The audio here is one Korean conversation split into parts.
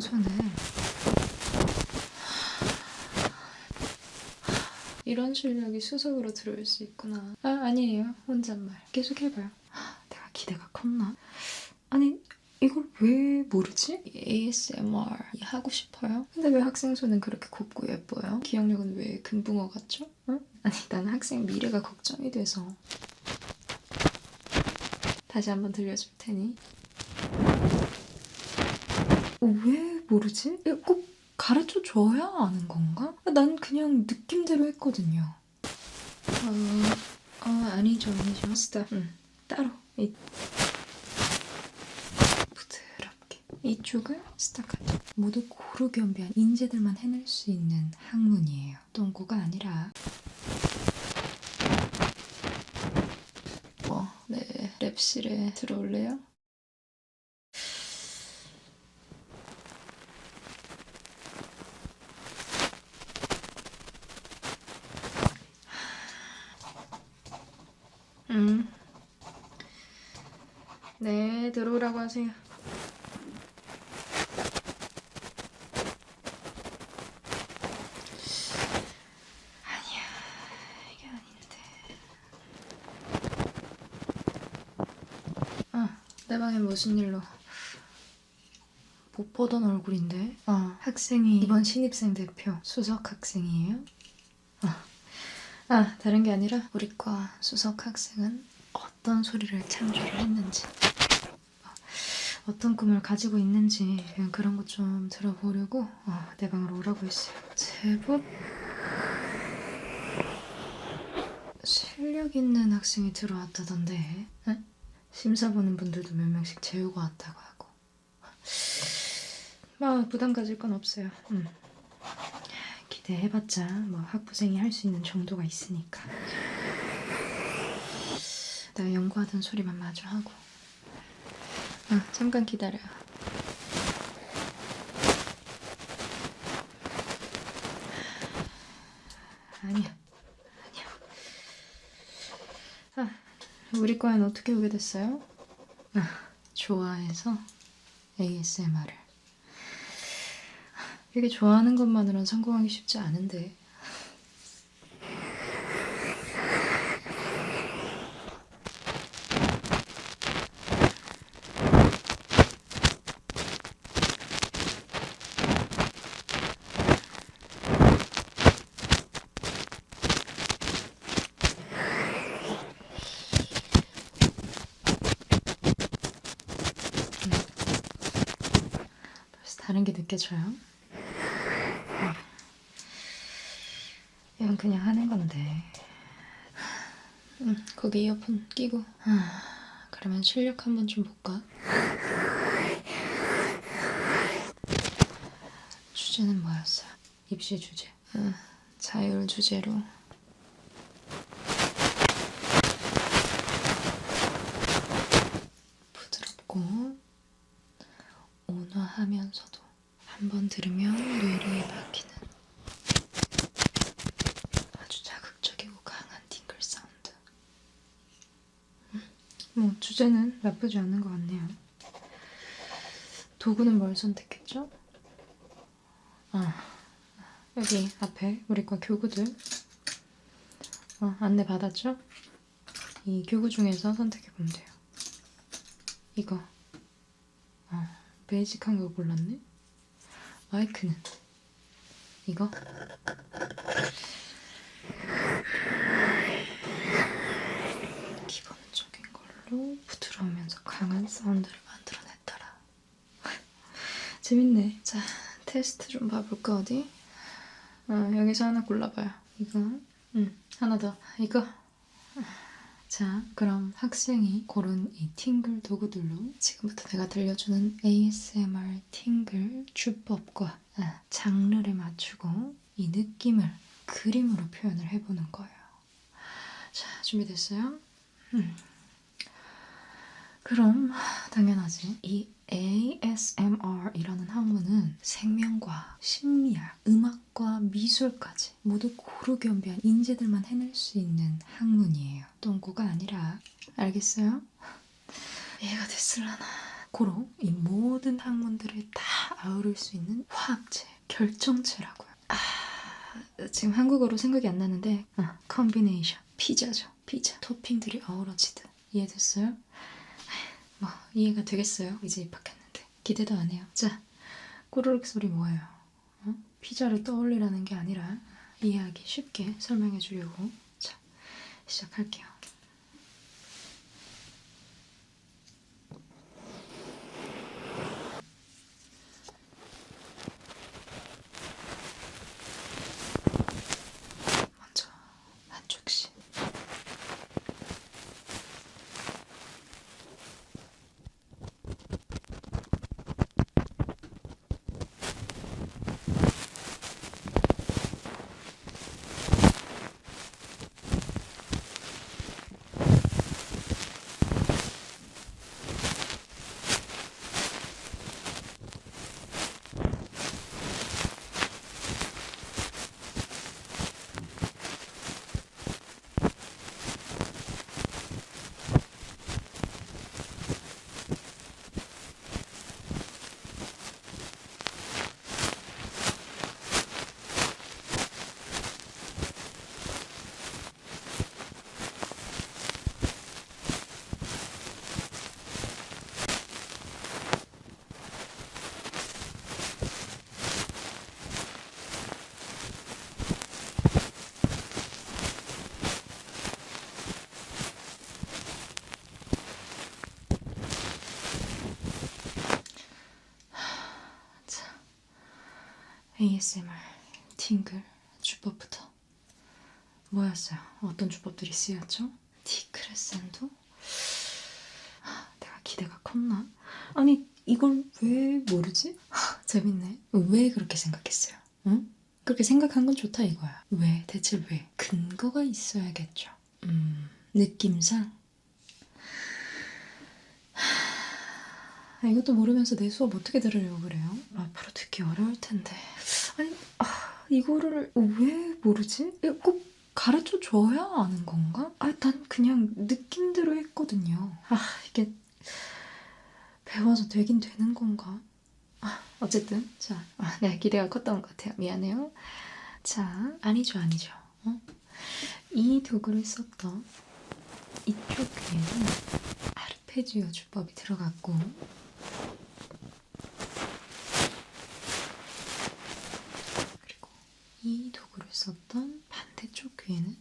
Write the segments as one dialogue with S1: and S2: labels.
S1: 생선을 이런 실력이 수석으로 들어올 수 있구나. 아 아니에요 혼잣말. 계속 해봐요. 하, 내가 기대가 컸나? 아니 이걸 왜 모르지? ASMR 하고 싶어요? 근데 왜 학생 손은 그렇게 곱고 예뻐요? 기억력은 왜 금붕어 같죠? 응? 아니 나는 학생 미래가 걱정이 돼서 다시 한번 들려줄 테니 어, 왜 모르지? 꼭 가르쳐 줘야 아는 건가? 난 그냥 느낌대로 했거든요. 어, 어 아니죠, 아니죠. 스타, 응, 따로. 이, 부드럽게. 이쪽을 스타카토. 모두 고루견비한 인재들만 해낼 수 있는 학문이에요. 똥꼬가 아니라. 어, 네, 랩실에 들어올래요? 음. 네, 들어오라고 하세요. 아니야, 이게 아닌데. 아, 내 방에 무슨 일로? 못 보던 얼굴인데. 아, 학생이 이번 신입생 대표 수석 학생이에요? 아, 아, 다른 게 아니라 우리 과 수석 학생은 어떤 소리를 창조를 했는지, 어, 어떤 꿈을 가지고 있는지 그냥 그런 것 좀 들어보려고 어, 내 방으로 오라고 했어요. 제법 실력 있는 학생이 들어왔다던데. 에? 심사 보는 분들도 몇 명씩 재우고 왔다고 하고. 아, 부담 가질 건 없어요. 음. 기대해봤자 뭐 학부생이 할 수 있는 정도가 있으니까. 내가 연구하던 소리만 마저 하고. 아, 잠깐 기다려. 아니야, 아니야. 아, 우리 과엔 어떻게 오게 됐어요? 아, 좋아해서 ASMR을. 이게 좋아하는 것만으로는 성공하기 쉽지 않은데. 벌써 다른 게 느껴져요? 건 그냥 하는 건데. 응, 거기 이어폰 끼고. 아, 그러면 실력 한번 좀 볼까? 주제는 뭐였어? 입시 주제. 응, 자율 주제로. 부드럽고 온화하면서도 한 번 들으면 뇌리에 박히는 아주 자극적이고 강한 팅글 사운드. 음, 뭐 주제는 나쁘지 않은 것 같네요. 도구는 뭘 선택했죠? 아 여기 앞에 우리과 교구들 어, 안내 받았죠? 이 교구 중에서 선택해 보면 돼요. 이거 어, 베이직한 거 골랐네. 마이크는 이거 기본적인 걸로 사운드를 만들어냈더라. 재밌네. 자, 테스트 좀 봐볼까 어디? 어, 여기서 하나 골라봐요. 이거, 응, 하나 더. 이거. 자, 그럼 학생이 고른 이 팅글 도구들로 지금부터 내가 들려주는 ASMR 팅글 주법과 아, 장르를 맞추고 이 느낌을 그림으로 표현을 해보는 거예요. 자, 준비됐어요? 음. 그럼 당연하지. 이 ASMR이라는 학문은 생명과 심리학, 음악과 미술까지 모두 고루견비한 인재들만 해낼 수 있는 학문이에요. 똥꼬가 아니라 알겠어요? 이해가 됐을라나? 고로 이 모든 학문들을 다 아우를 수 있는 화학체, 결정체라고요. 아, 지금 한국어로 생각이 안 나는데 아, 컨비네이션, 피자죠. 피자. 토핑들이 어우러지듯. 이해됐어요? 뭐 이해가 되겠어요? 이제 입학했는데 기대도 안 해요. 자, 꼬르륵 소리 뭐예요? 어? 피자를 떠올리라는 게 아니라 이해하기 쉽게 설명해 주려고 자 시작할게요. 먼저 한쪽씩 자, ASMR 팅글 주법부터 뭐였어요? 어떤 주법들이 쓰였죠? 디크레센도? 하, 내가 기대가 컸나? 아니 이걸 왜 모르지? 하, 재밌네. 왜 그렇게 생각했어요? 응? 그렇게 생각한 건 좋다 이거야. 왜? 대체 왜? 근거가 있어야겠죠. 음, 느낌상 아, 이것도 모르면서 내 수업 어떻게 들으려고 그래요? 앞으로 듣기 어려울 텐데. 아니, 아, 이거를 왜 모르지? 꼭 가르쳐 줘야 아는 건가? 아, 난 그냥 느낌대로 했거든요. 아, 이게 배워서 되긴 되는 건가? 아, 어쨌든 자, 아, 내가 기대가 컸던 것 같아요. 미안해요. 자, 아니죠, 아니죠. 어? 이 도구를 썼던 이쪽 귀에는 아르페지오 주법이 들어갔고 그리고 이 도구를 썼던 반대쪽 귀에는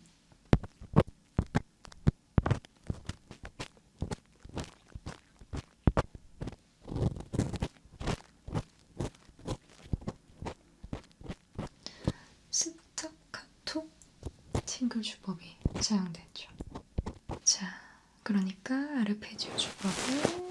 S1: 스타카토 팅글 주법이 사용됐죠. 자, 그러니까 아르페지오 주법을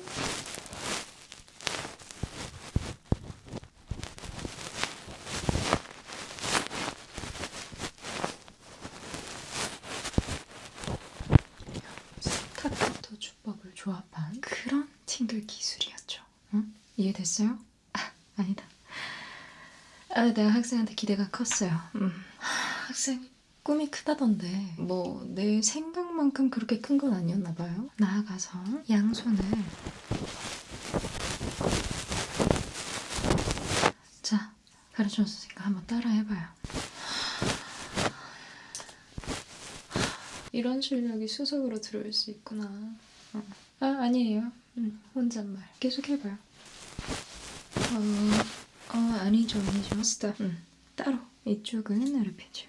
S1: 스타카토 주법을 조합한 그런 팅글 기술이었죠. 응? 이해 됐어요? 아, 아니다. 아, 내가 학생한테 기대가 컸어요. 음. 하, 학생이 꿈이 크다던데 뭐 내 생각만큼 그렇게 큰 건 아니었나 봐요. 나아가서 양손을 자 가르쳐줬으니까 한번 따라해봐요. 이런 실력이 수석으로 들어올 수 있구나. 어. 아 아니에요. 음, 혼잣말 계속 해봐요. 어, 어 아니죠 아니죠. 스탑. 음, 따로 이쪽은 아르페지오.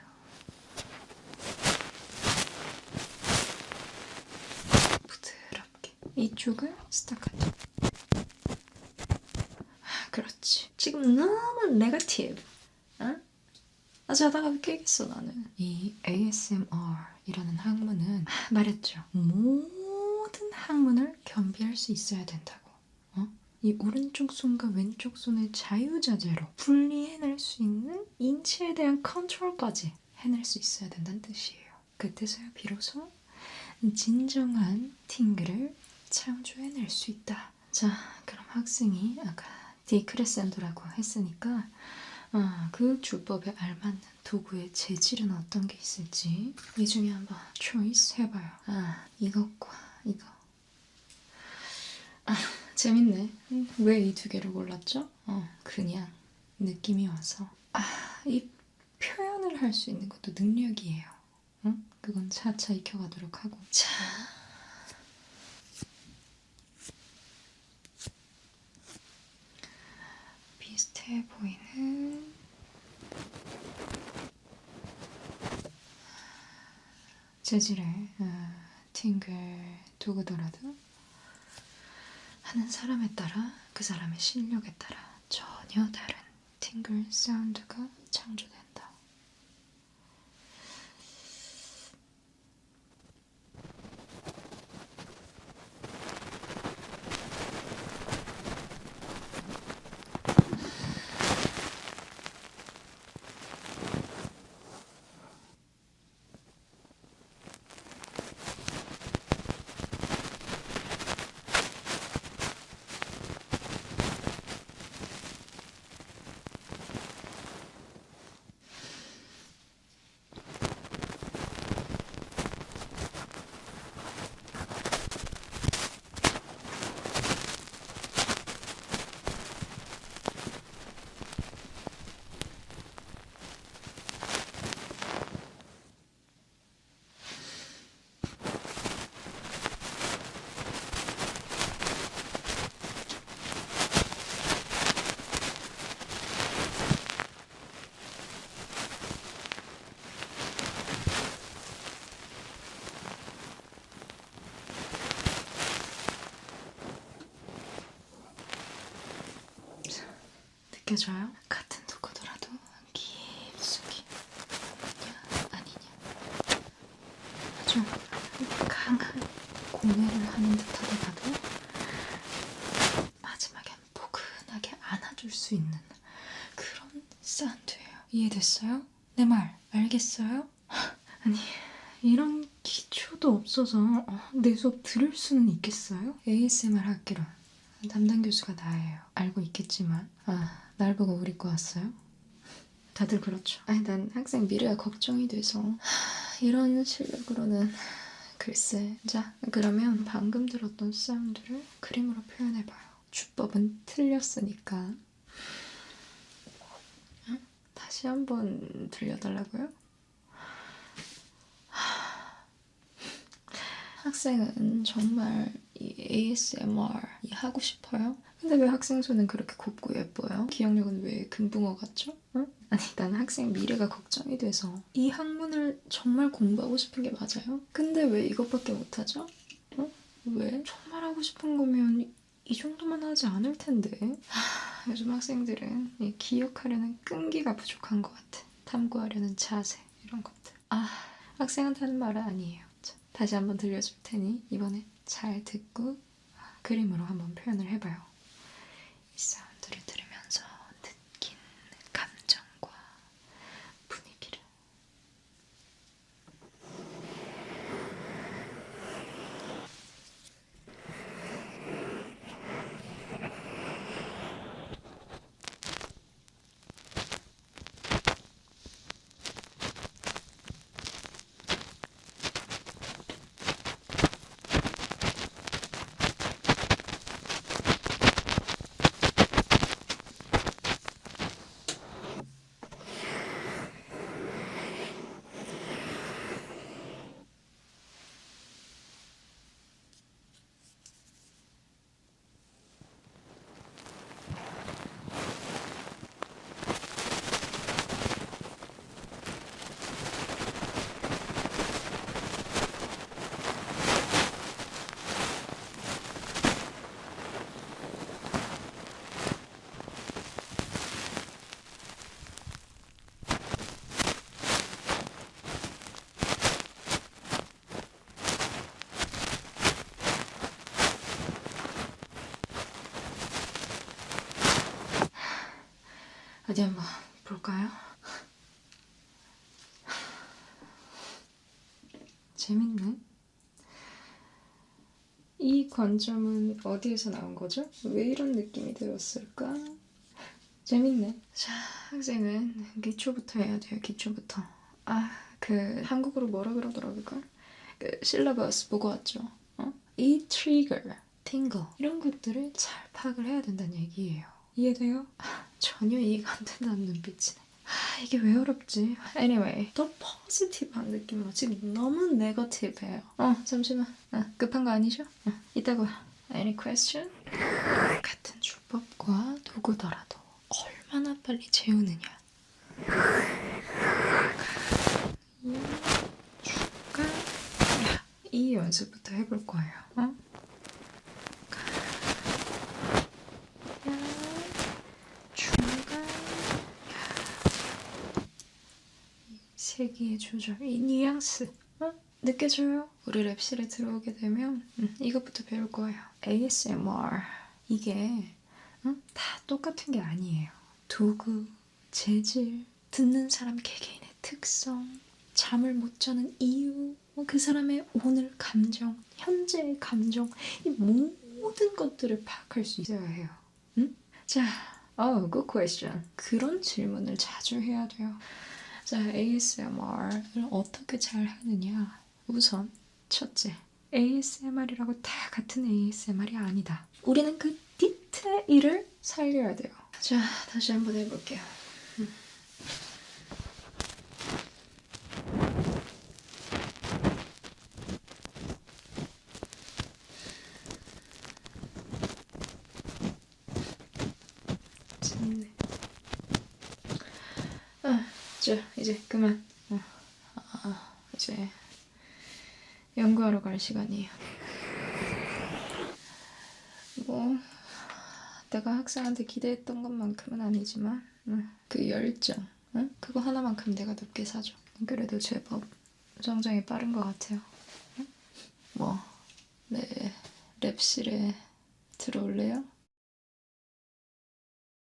S1: 부드럽게 이쪽은 스타카토 아, 그렇지 지금 너무 네거티브 어? 아 자다가 깨겠어 나는 이 ASMR이라는 학문은 아, 말했죠 모든 학문을 겸비할 수 있어야 된다고 어? 이 오른쪽 손과 왼쪽 손을 자유자재로 분리해낼 수 있는 인체에 대한 컨트롤까지 해낼 수 있어야 된다는 뜻이에요 그때서야 비로소 진정한 팅글을 창조해낼 수 있다. 자, 그럼 학생이 아까 디크레센도라고 했으니까 아, 그 주법에 알맞는 도구의 재질은 어떤 게 있을지 이 중에 한번 초이스 해봐요. 아, 이것과 이거. 아, 재밌네. 왜 이 두 개를 골랐죠? 어, 그냥 느낌이 와서. 아, 이 표현을 할 수 있는 것도 능력이에요. 응? 그건 차차 익혀가도록 하고. 자. 비슷해 보이는 재질의 어, 팅글 도구더라도 하는 사람에 따라 그 사람의 실력에 따라 전혀 다른 팅글 사운드가 창조된다. 느껴져요? 같은 도구더라도 깊숙이 아니냐 아주 강한 고뇌를 하는 듯하더라도 마지막엔 포근하게 안아줄 수 있는 그런 사운드예요. 이해됐어요? 내 말 알겠어요? 아니 이런 기초도 없어서 어, 내 수업 들을 수는 있겠어요? ASMR 학기론 담당 교수가 나예요. 알고 있겠지만 아, 날 보고 우리 거 왔어요? 다들 그렇죠. 아니 난 학생 미래가 걱정이 돼서 하, 이런 실력으로는 글쎄. 자, 그러면 방금 들었던 사운드를 그림으로 표현해봐요. 주법은 틀렸으니까. 어? 다시 한번 들려달라고요? 학생은 정말 이 ASMR 이 하고 싶어요? 근데 왜 학생 손은 그렇게 곱고 예뻐요? 기억력은 왜 금붕어 같죠? 응? 아니 나는 학생 미래가 걱정이 돼서 이 학문을 정말 공부하고 싶은 게 맞아요? 근데 왜 이것밖에 못하죠? 어? 왜? 정말 하고 싶은 거면 이 정도만 하지 않을 텐데 하, 요즘 학생들은 이 기억하려는 끈기가 부족한 것 같아 탐구하려는 자세 이런 것들 아 학생한테 하는 말은 아니에요 자, 다시 한번 들려줄 테니 이번에 잘 듣고 그림으로 한번 표현을 해봐요. 이 사운드를 들으면서 느낀 감정과 분위기를 어디 한번 볼까요? 재밌네. 이 관점은 어디에서 나온 거죠? 왜 이런 느낌이 들었을까? 재밌네. 자, 학생은 기초부터 해야 돼요. 기초부터. 아, 그 한국어로 뭐라 그러더라고요? 그 실러버스 보고 왔죠. 어? 이 트리거, 팅거 이런 것들을 잘 파악을 해야 된다는 얘기예요. 이해돼요? 아, 전혀 이해가 안 된다는 눈빛이네. 아, 이게 왜 어렵지? Anyway, 더 포지티브한 느낌으로 지금 너무 네거티브해요. 어, 잠시만. 아, 급한 거 아니죠? 어, 이따가 봐. Any question? 같은 주법과 도구더라도 얼마나 빨리 재우느냐. 이 주가 야, 이 연습부터 해볼 거예요. 어? 야, 주가 세기의 조절, 이 뉘앙스 어? 느껴져요? 우리 랩실에 들어오게 되면 음, 이것부터 배울 거예요. ASMR 이게 음, 다 똑같은 게 아니에요. 도구, 재질, 듣는 사람 개개인의 특성, 잠을 못 자는 이유, 뭐그 사람의 오늘 감정, 현재의 감정, 이 모든 것들을 파악할 수 있어야 해요. 응? 자, oh, good question. 그런 질문을 자주 해야 돼요. 자, ASMR을 어떻게 잘 하느냐? 우선 첫째, ASMR이라고 다 같은 ASMR이 아니다. 우리는 그 디테일을 살려야 돼요. 자, 다시 한번 해볼게요. 음. 재밌네. 아, 자, 이제 그만. 어, 아, 이제 연구하러 갈 시간이에요. 뭐 내가 학생한테 기대했던 것만큼은 아니지만 응, 그 열정, 응? 그거 하나만큼 내가 높게 사줘. 그래도 제법 성장이 빠른 것 같아요. 응? 뭐, 네 랩실에 들어올래요?